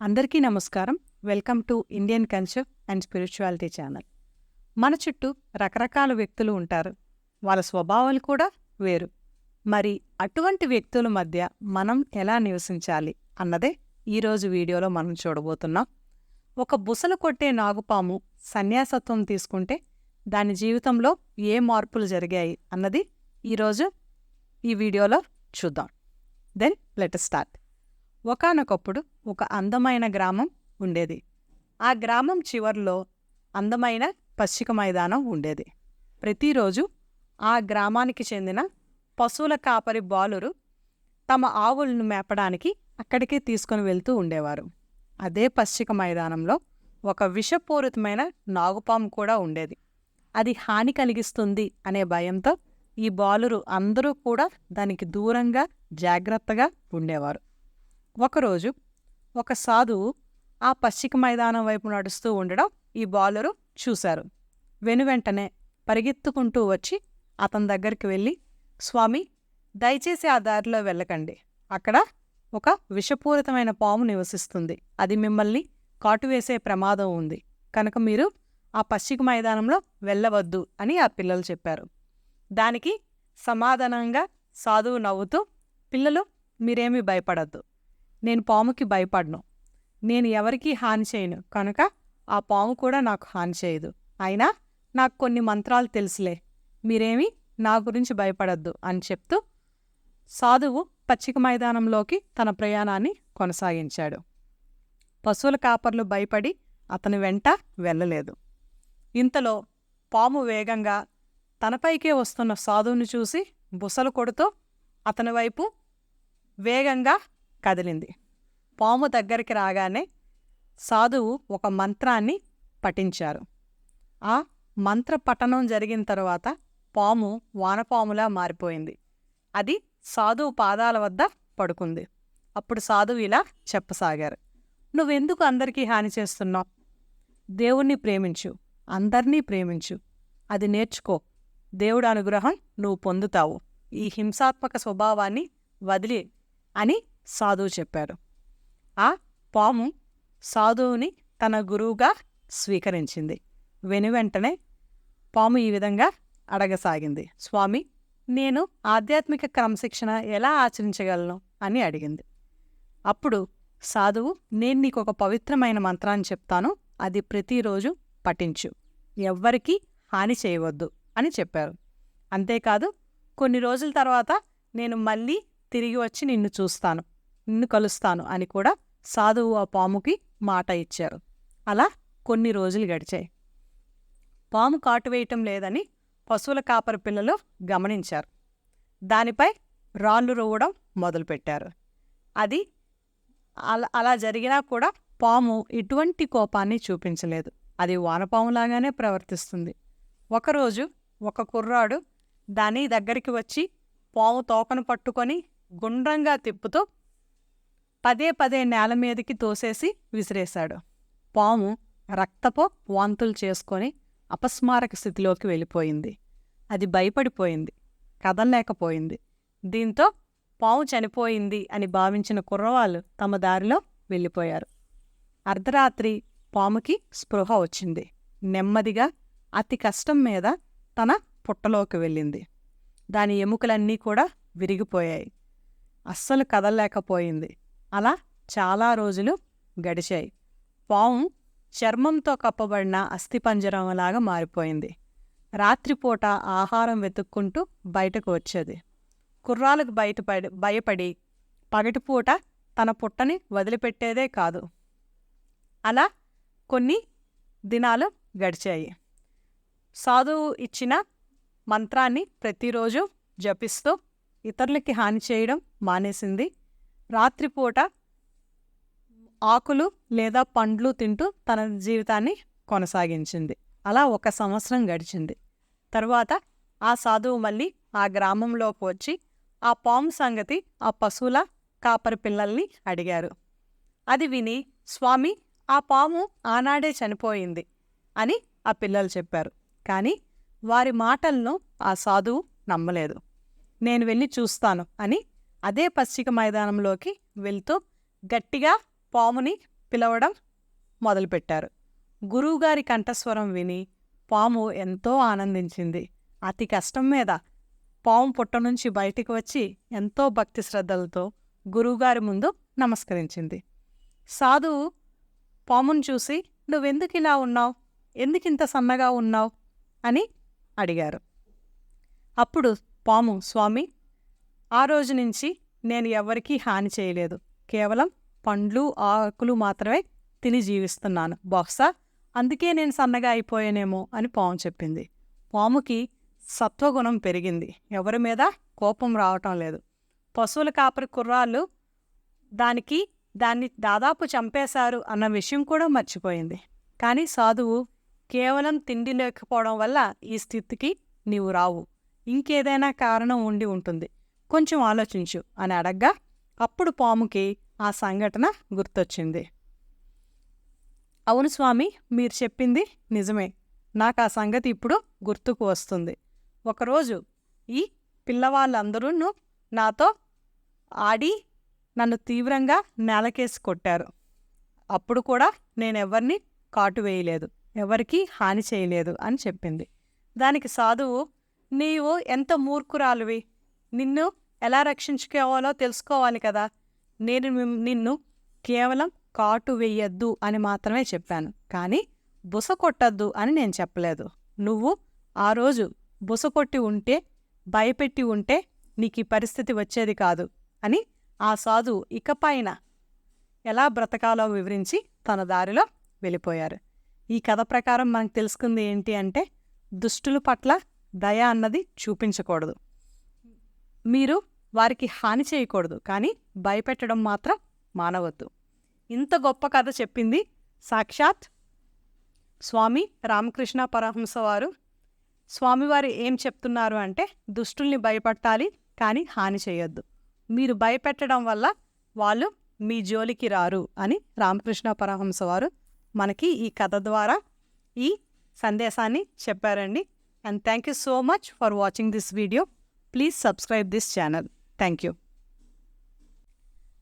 అందరికీ నమస్కారం. Welcome to Indian culture and spirituality channel. మన చుట్టూ రకరకాల వ్యక్తులు ఉంటారు. వాళ్ళ స్వభావాలు కూడా వేరు. మరి అటువంటి వ్యక్తుల మధ్య మనం ఎలా నివసించాలి అన్నదే ఈరోజు వీడియోలో మనం చూడబోతున్నాం. ఒక బుసలు కొట్టే నాగుపాము సన్యాసత్వం తీసుకుంటే దాని జీవితంలో ఏ మార్పులు జరిగాయి అన్నది ఈరోజు ఈ వీడియోలో చూద్దాం. దెన్ లెట్ స్టార్ట్ ఒకానొకప్పుడు ఒక అందమైన గ్రామం ఉండేది. ఆ గ్రామం చివర్లో అందమైన పచ్చిక మైదానం ఉండేది. ప్రతిరోజు ఆ గ్రామానికి చెందిన పశువుల కాపరి బాలురు తమ ఆవులను మేపడానికి అక్కడికే తీసుకుని వెళ్తూ ఉండేవారు. అదే పశ్చిక మైదానంలో ఒక విషపూరితమైన నాగుపాము కూడా ఉండేది. అది హాని కలిగిస్తుంది అనే భయంతో ఈ బాలురు అందరూ కూడా దానికి దూరంగా జాగ్రత్తగా ఉండేవారు. ఒకరోజు ఒక సాధువు ఆ పచ్చిక మైదానం వైపు నడుస్తూ ఉండడం ఈ బౌలరు చూశారు. వెనువెంటనే పరిగెత్తుకుంటూ వచ్చి అతని దగ్గరికి వెళ్ళి స్వామి దయచేసి ఆ దారిలో వెళ్ళకండి. అక్కడ ఒక విషపూరితమైన పాము నివసిస్తుంది. అది మిమ్మల్ని కాటువేసే ప్రమాదం ఉంది. కనుక మీరు ఆ పచ్చిక మైదానంలో వెళ్ళవద్దు అని ఆ పిల్లలు చెప్పారు. దానికి సమాధానంగా సాధువు నవ్వుతూ పిల్లలు మీరేమీ భయపడద్దు. నేను పాముకి భయపడను. నేను ఎవరికీ హాని చేయను. కనుక ఆ పాము కూడా నాకు హాని చేయదు. అయినా నాకు కొన్ని మంత్రాలు తెలుసులే. మీరేమీ నా గురించి భయపడద్దు అని చెప్తూ సాధువు పచ్చిక మైదానంలోకి తన ప్రయాణాన్ని కొనసాగించాడు. పశువుల కాపర్లు భయపడి అతని వెంట వెళ్ళలేదు. ఇంతలో పాము వేగంగా తనపైకే వస్తున్న సాధువుని చూసి బుసలు కొడుతూ అతని వైపు వేగంగా కదిలింది. పాము దగ్గరికి రాగానే సాధువు ఒక మంత్రాన్ని పఠించారు. ఆ మంత్ర పఠనం జరిగిన తర్వాత పాము వానపాములా మారిపోయింది. అది సాధువు పాదాల వద్ద పడుకుంది. అప్పుడు సాధువు ఇలా చెప్పసాగారు. నువ్వెందుకు అందరికీ హాని చేస్తున్నావు? దేవుణ్ణి ప్రేమించు అందర్నీ ప్రేమించు. అది నేర్చుకో. దేవుడు అనుగ్రహం నువ్వు పొందుతావు. ఈ హింసాత్మక స్వభావాన్ని వదిలి అని సాధువు చెప్పారు ఆ పాము సాధువుని తన గురువుగా స్వీకరించింది. వెనువెంటనే పాము ఈ విధంగా అడగసాగింది. స్వామి నేను ఆధ్యాత్మిక క్రమశిక్షణ ఎలా ఆచరించగలను? అని అడిగింది. అప్పుడు సాధువు నేను నీకు ఒక పవిత్రమైన మంత్రాన్ని చెప్తాను. అది ప్రతిరోజు పఠించు. ఎవ్వరికీ హాని చేయవద్దు అని చెప్పారు. అంతేకాదు కొన్ని రోజుల తర్వాత నేను మళ్ళీ తిరిగి వచ్చి నిన్ను చూస్తాను. నిన్ను కలుస్తాను అని కూడా సాధువు ఆ పాముకి మాట ఇచ్చారు. అలా కొన్ని రోజులు గడిచాయి. పాము కాటు వేయటం లేదని పశువుల కాపరి పిల్లలు గమనించారు. దానిపై రాళ్ళు రువ్వడం మొదలుపెట్టారు. అది అలా అలా జరిగినా కూడా పాము ఎటువంటి కోపాన్ని చూపించలేదు. అది వానపాములాగానే ప్రవర్తిస్తుంది. ఒకరోజు ఒక కుర్రాడు దాని దగ్గరికి వచ్చి పాము తోకను పట్టుకొని గుండ్రంగా తిప్పుతూ పదే పదే నేల మీదకి తోసేసి విసిరేశాడు. పాము రక్తపు వాంతులు చేసుకొని అపస్మారక స్థితిలోకి వెళ్ళిపోయింది. అది భయపడిపోయింది. కదలలేకపోయింది. దీంతో పాము చనిపోయింది అని భావించిన కుర్రవాళ్ళు తమ దారిలో వెళ్ళిపోయారు. అర్ధరాత్రి పాముకి స్పృహ వచ్చింది. నెమ్మదిగా అతి కష్టం మీద తన పుట్టలోకి వెళ్ళింది. దాని ఎముకలన్నీ కూడా విరిగిపోయాయి. అస్సలు కదలలేకపోయింది. అలా చాలా రోజులు గడిచాయి. పాము చర్మంతో కప్పబడిన అస్థిపంజరంలాగా మారిపోయింది. రాత్రిపూట ఆహారం వెతుక్కుంటూ బయటకు వచ్చేది. కుర్రాలకు బయటపడి భయపడి పగటిపూట తన పుట్టని వదిలిపెట్టేదే కాదు. అలా కొన్ని దినాలు గడిచాయి. సాధువు ఇచ్చిన మంత్రాన్ని ప్రతిరోజు జపిస్తూ ఇతరులకి హాని చేయడం మానేసింది రాత్రిపూట ఆకులు లేదా పండ్లు తింటూ తన జీవితాన్ని కొనసాగించింది. అలా ఒక సంవత్సరం గడిచింది. తరువాత ఆ సాధువు మళ్ళీ ఆ గ్రామంలోకి వచ్చి ఆ పాము సంగతి ఆ పశువుల కాపరి పిల్లల్ని అడిగారు. అది విని స్వామి ఆ పాము ఆనాడే చనిపోయింది అని ఆ పిల్లలు చెప్పారు. కానీ వారి మాటలను ఆ సాధువు నమ్మలేదు. నేను వెళ్ళి చూస్తాను అని అదే పచ్చిక మైదానంలోకి వెళ్తూ గట్టిగా పాముని పిలవడం మొదలుపెట్టారు. గురువుగారి కంఠస్వరం విని పాము ఎంతో ఆనందించింది. అతి కష్టం మీద పాము పుట్ట నుంచి బయటికి వచ్చి ఎంతో భక్తి శ్రద్ధలతో గురువుగారి ముందు నమస్కరించింది. సాధువు పామును చూసి నువ్వెందుకు ఇలా ఉన్నావు? ఎందుకింత సన్నగా ఉన్నావు? అని అడిగారు. అప్పుడు పాము స్వామి ఆ రోజు నుంచి నేను ఎవరికీ హాని చేయలేదు. కేవలం పండ్లు ఆకులు మాత్రమే తిని జీవిస్తున్నాను బహుశా అందుకే నేను సన్నగా అయిపోయానేమో అని పాము చెప్పింది. పాముకి సత్వగుణం పెరిగింది. ఎవరి మీద కోపం రావటం లేదు. పశువుల కాపరి కుర్రాళ్ళు దానికి దాన్ని దాదాపు చంపేశారు అన్న విషయం కూడా మర్చిపోయింది. కానీ సాధువు కేవలం తిండి లేకపోవడం వల్ల ఈ స్థితికి నీవు రావు. ఇంకేదైనా కారణం ఉండి ఉంటుంది. కొంచెం ఆలోచించు అని అడగ్గా అప్పుడు పాముకి ఆ సంఘటన గుర్తొచ్చింది. అవును స్వామి మీరు చెప్పింది నిజమే. నాకు ఆ సంగతి ఇప్పుడు గుర్తుకు వస్తుంది. ఒకరోజు ఈ పిల్లవాళ్ళందరూ నాతో ఆడి నన్ను తీవ్రంగా నేలకేసి కొట్టారు. అప్పుడు కూడా నేనెవరిని కాటు వేయలేదు. ఎవరికీ హాని చేయలేదు అని చెప్పింది. దానికి సాధువు నీవు ఎంత మూర్ఖురాలువి? నిన్ను ఎలా రక్షించుకోవాలో తెలుసుకోవాలి కదా. నేను నిన్ను కేవలం కాటు వేయద్దు అని మాత్రమే చెప్పాను. కానీ బుస కొట్టద్దు అని నేను చెప్పలేదు. నువ్వు ఆ రోజు బుస కొట్టి ఉంటే భయపెట్టి ఉంటే నీకు ఈ పరిస్థితి వచ్చేది కాదు అని ఆ సాధువు ఇకపైన ఎలా బ్రతకాలో వివరించి తన దారిలో వెళ్ళిపోయారు. ఈ కథ ప్రకారం మనకు తెలుసుకుంది ఏంటి అంటే దుష్టుల పట్ల దయ అన్నది చూపించకూడదు. మీరు వారికి హాని చేయకూడదు కానీ భయపెట్టడం మాత్రం మానవద్దు. ఇంత గొప్ప కథ చెప్పింది సాక్షాత్ స్వామి రామకృష్ణ పరహంస వారు. స్వామివారు ఏం చెప్తున్నారు అంటే దుష్టుల్ని భయపట్టాలి కానీ హాని చేయొద్దు. మీరు భయపెట్టడం వల్ల వాళ్ళు మీ జోలికి రారు అని రామకృష్ణ పరహంస వారు మనకి ఈ కథ ద్వారా ఈ సందేశాన్ని చెప్పారండి. And thank you so much for watching this video please subscribe this channel thank you